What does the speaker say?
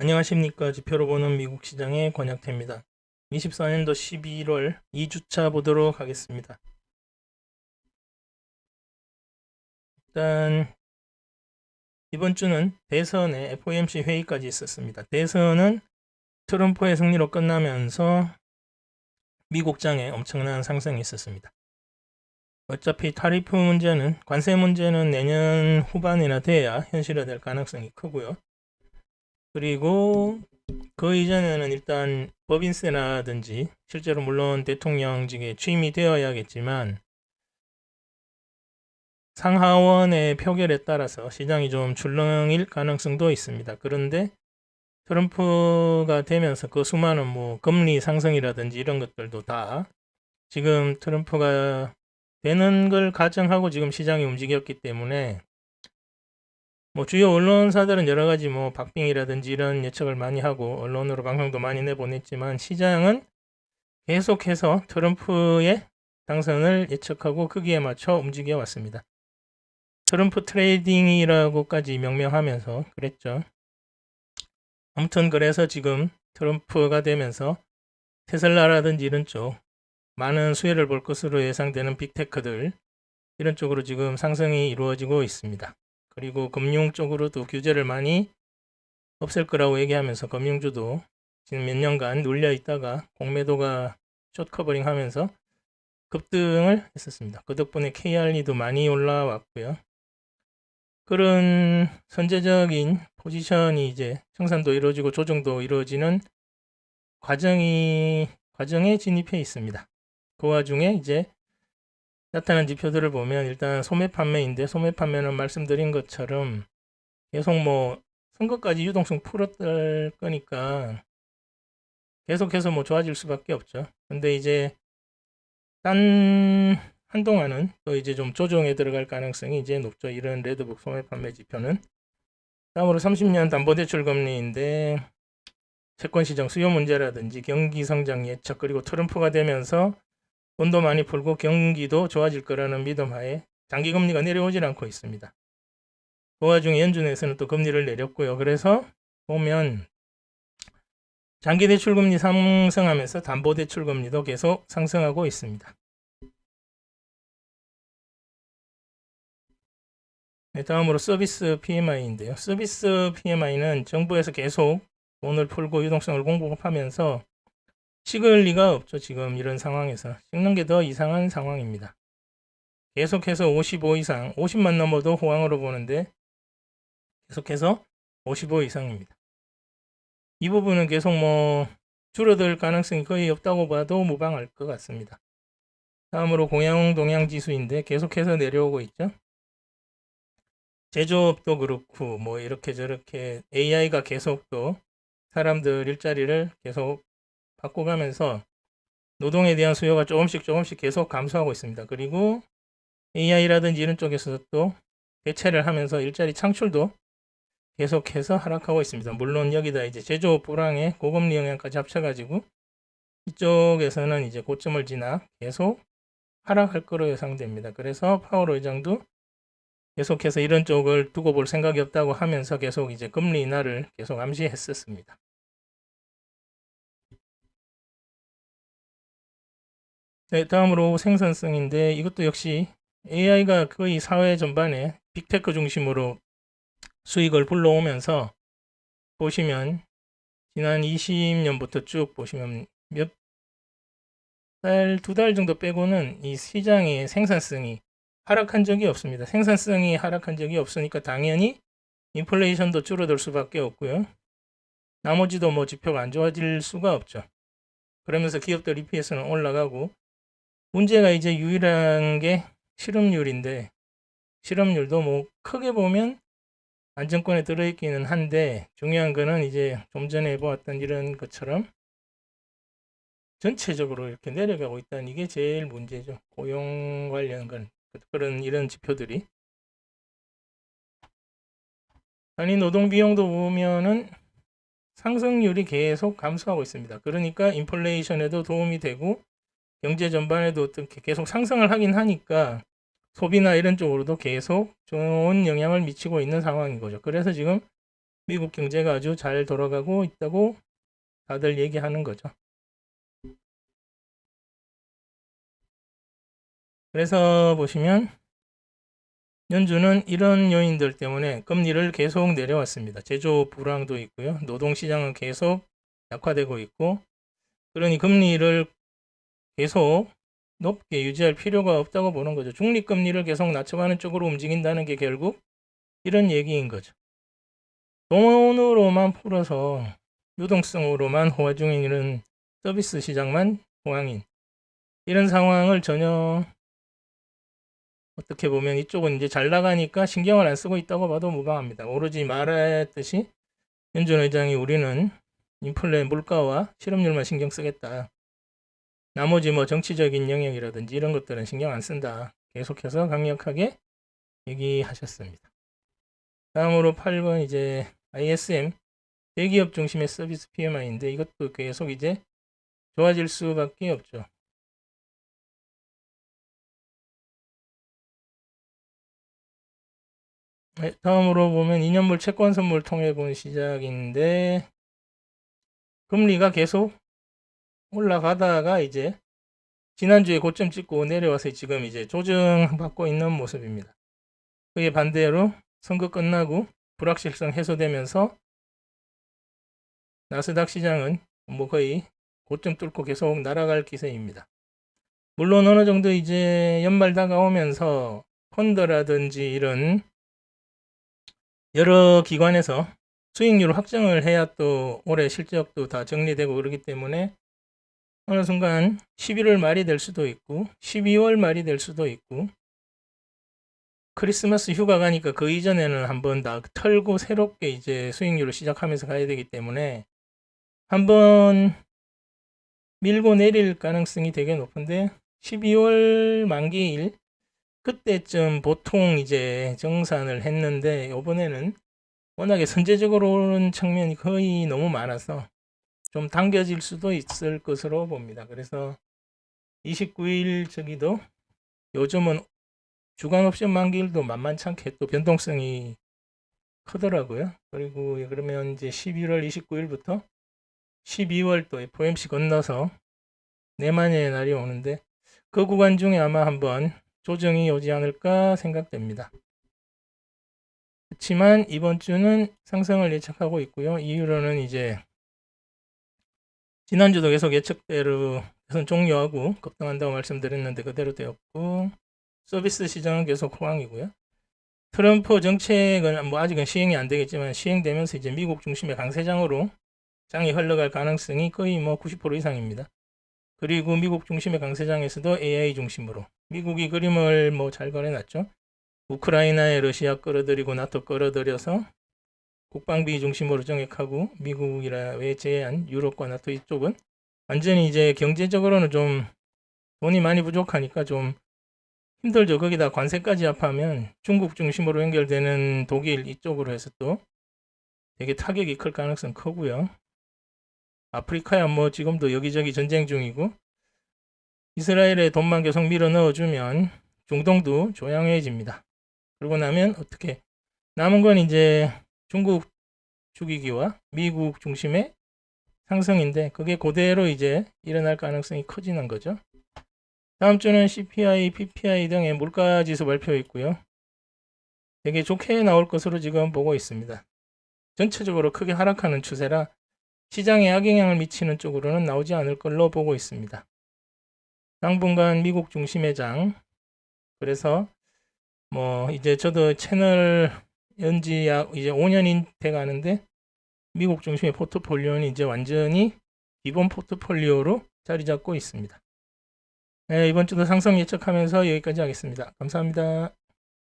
안녕하십니까. 지표로 보는 미국 시장의 권혁태입니다. 24년도 11월 2주차 보도록 하겠습니다. 일단 이번 주는 대선의 FOMC 회의까지 있었습니다. 대선은 트럼프의 승리로 끝나면서 미국장에 엄청난 상승이 있었습니다. 어차피 타리프 문제는 관세 문제는 내년 후반이나 돼야 현실화될 가능성이 크고요. 그리고 그 이전에는 일단 법인세라든지 실제로 물론 대통령직에 취임이 되어야겠지만 상하원의 표결에 따라서 시장이 좀 출렁일 가능성도 있습니다. 그런데 트럼프가 되면서 그 수많은 뭐 금리 상승이라든지 이런 것들도 다 지금 트럼프가 되는 걸 가정하고 지금 시장이 움직였기 때문에 뭐 주요 언론사들은 여러 가지 뭐 박빙이라든지 이런 예측을 많이 하고 언론으로 방송도 많이 내보냈지만 시장은 계속해서 트럼프의 당선을 예측하고 크기에 맞춰 움직여 왔습니다. 트럼프 트레이딩이라고까지 명명하면서 그랬죠. 아무튼 그래서 지금 트럼프가 되면서 테슬라라든지 이런 쪽 많은 수혜를 볼 것으로 예상되는 빅테크들 이런 쪽으로 지금 상승이 이루어지고 있습니다. 그리고 금융 쪽으로도 규제를 많이 없앨 거라고 얘기하면서 금융주도 지금 몇 년간 눌려 있다가 공매도가 숏 커버링 하면서 급등을 했었습니다. 그 덕분에 KRE도 많이 올라왔고요. 그런 선제적인 포지션이 이제 청산도 이루어지고 조정도 이루어지는 과정이 과정에 진입해 있습니다. 그 와중에 이제 나타난 지표들을 보면 일단 소매 판매인데 소매 판매는 말씀드린 것처럼 계속 뭐 선거까지 유동성 풀었을 거니까 계속해서 뭐 좋아질 수밖에 없죠. 근데 이제 딴 한동안은 또 이제 좀 조정에 들어갈 가능성이 이제 높죠. 이런 레드북 소매 판매 지표는 다음으로 30년 담보대출 금리인데 채권 시장 수요 문제라든지 경기 성장 예측 그리고 트럼프가 되면서 돈도 많이 풀고 경기도 좋아질 거라는 믿음 하에 장기 금리가 내려오질 않고 있습니다. 그 와중에 연준에서는 또 금리를 내렸고요. 그래서 보면 장기 대출 금리 상승하면서 담보 대출 금리도 계속 상승하고 있습니다. 네, 다음으로 서비스 PMI인데요. 서비스 PMI는 정부에서 계속 돈을 풀고 유동성을 공급하면서 식을 리가 없죠. 지금 이런 상황에서. 식는 게 더 이상한 상황입니다. 계속해서 55 이상, 50만 넘어도 호황으로 보는데 계속해서 55 이상입니다. 이 부분은 계속 뭐 줄어들 가능성이 거의 없다고 봐도 무방할 것 같습니다. 다음으로 공양 동양 지수인데 계속해서 내려오고 있죠. 제조업도 그렇고 뭐 이렇게 저렇게 AI가 계속 또 사람들 일자리를 계속 바꿔가면서 노동에 대한 수요가 조금씩 조금씩 계속 감소하고 있습니다. 그리고 AI라든지 이런 쪽에서 또 대체를 하면서 일자리 창출도 계속해서 하락하고 있습니다. 물론 여기다 이제 제조업 불황에 고금리 영향까지 합쳐가지고 이쪽에서는 이제 고점을 지나 계속 하락할 거로 예상됩니다. 그래서 파월 의장도 계속해서 이런 쪽을 두고 볼 생각이 없다고 하면서 계속 이제 금리 인하를 계속 암시했었습니다. 네, 다음으로 생산성인데 이것도 역시 AI가 거의 사회 전반에 빅테크 중심으로 수익을 불러오면서 보시면 지난 20년부터 쭉 보시면 몇 달, 두 달 정도 빼고는 이 시장의 생산성이 하락한 적이 없습니다. 생산성이 하락한 적이 없으니까 당연히 인플레이션도 줄어들 수밖에 없고요. 나머지도 뭐 지표가 안 좋아질 수가 없죠. 그러면서 기업들 EPS는 올라가고 문제가 이제 유일한 게 실업률인데 실업률도 뭐 크게 보면 안정권에 들어있기는 한데 중요한 거는 이제 좀 전에 보았던 이런 것처럼 전체적으로 이렇게 내려가고 있다는 이게 제일 문제죠. 고용 관련 건 그런 이런 지표들이 아니 노동 비용도 보면은 상승률이 계속 감소하고 있습니다. 그러니까 인플레이션에도 도움이 되고 경제 전반에도 어떻게 계속 상승을 하긴 하니까 소비나 이런 쪽으로도 계속 좋은 영향을 미치고 있는 상황인 거죠. 그래서 지금 미국 경제가 아주 잘 돌아가고 있다고 다들 얘기하는 거죠. 그래서 보시면 연준은 이런 요인들 때문에 금리를 계속 내려왔습니다. 제조 불황도 있고요. 노동시장은 계속 약화되고 있고 그러니 금리를 계속 높게 유지할 필요가 없다고 보는 거죠. 중립금리를 계속 낮춰가는 쪽으로 움직인다는 게 결국 이런 얘기인 거죠. 돈으로만 풀어서 유동성으로만 호화 중인 이런 서비스 시장만 호황인 이런 상황을 전혀 어떻게 보면 이쪽은 이제 잘 나가니까 신경을 안 쓰고 있다고 봐도 무방합니다. 오로지 말했듯이 연준 의장이 우리는 인플레 물가와 실업률만 신경 쓰겠다. 나머지 뭐 정치적인 영역이라든지 이런 것들은 신경 안 쓴다. 계속해서 강력하게 얘기하셨습니다. 다음으로 8번 이제 ISM 대기업 중심의 서비스 PMI인데 이것도 계속 이제 좋아질 수밖에 없죠. 네, 다음으로 보면 2년물 채권 선물 통해 본 시작인데 금리가 계속 올라가다가 이제 지난주에 고점 찍고 내려와서 지금 이제 조정받고 있는 모습입니다. 그에 반대로 선거 끝나고 불확실성 해소되면서 나스닥 시장은 뭐 거의 고점 뚫고 계속 날아갈 기세입니다. 물론 어느 정도 이제 연말 다가오면서 펀드라든지 이런 여러 기관에서 수익률 확정을 해야 또 올해 실적도 다 정리되고 그러기 때문에 어느 순간 11월 말이 될 수도 있고 12월 말이 될 수도 있고 크리스마스 휴가 가니까 그 이전에는 한번 다 털고 새롭게 이제 수익률을 시작하면서 가야 되기 때문에 한번 밀고 내릴 가능성이 되게 높은데 12월 만기일 그때쯤 보통 이제 정산을 했는데 이번에는 워낙에 선제적으로 오는 측면이 거의 너무 많아서 좀 당겨질 수도 있을 것으로 봅니다. 그래서 29일 저기도 요즘은 주간 옵션 만기일도 만만찮게 또 변동성이 크더라고요. 그리고 그러면 이제 11월 29일부터 12월 또 FOMC 건너서 내만의 날이 오는데 그 구간 중에 아마 한번 조정이 오지 않을까 생각됩니다. 그렇지만 이번 주는 상승을 예측하고 있고요. 이유로는 이제 지난주도 계속 예측대로 우선 종료하고 급등한다고 말씀드렸는데 그대로 되었고 서비스 시장은 계속 호황이고요. 트럼프 정책은 뭐 아직은 시행이 안 되겠지만 시행되면서 이제 미국 중심의 강세장으로 장이 흘러갈 가능성이 거의 뭐 90% 이상입니다. 그리고 미국 중심의 강세장에서도 AI 중심으로 미국이 그림을 뭐 잘 그려놨죠. 우크라이나에 러시아 끌어들이고 나토 끌어들여서 국방비 중심으로 정액하고 미국이라 외 제한 유럽과 나토 이쪽은 완전히 이제 경제적으로는 좀 돈이 많이 부족하니까 좀 힘들죠. 거기다 관세까지 합하면 중국 중심으로 연결되는 독일 이쪽으로 해서 또 되게 타격이 클 가능성 크고요. 아프리카야 뭐 지금도 여기저기 전쟁 중이고 이스라엘에 돈만 계속 밀어 넣어주면 중동도 조용해집니다. 그러고 나면 어떻게 남은 건 이제 중국 죽이기와 미국 중심의 상승인데 그게 그대로 이제 일어날 가능성이 커지는 거죠. 다음 주는 CPI, PPI 등의 물가 지수 발표 있고요. 되게 좋게 나올 것으로 지금 보고 있습니다. 전체적으로 크게 하락하는 추세라 시장에 악영향을 미치는 쪽으로는 나오지 않을 걸로 보고 있습니다. 당분간 미국 중심의 장. 그래서 뭐 이제 저도 채널 연지 약 이제 5년이 돼 가는데 미국 중심의 포트폴리오는 이제 완전히 기본 포트폴리오로 자리 잡고 있습니다. 네, 이번 주도 상승 예측하면서 여기까지 하겠습니다. 감사합니다.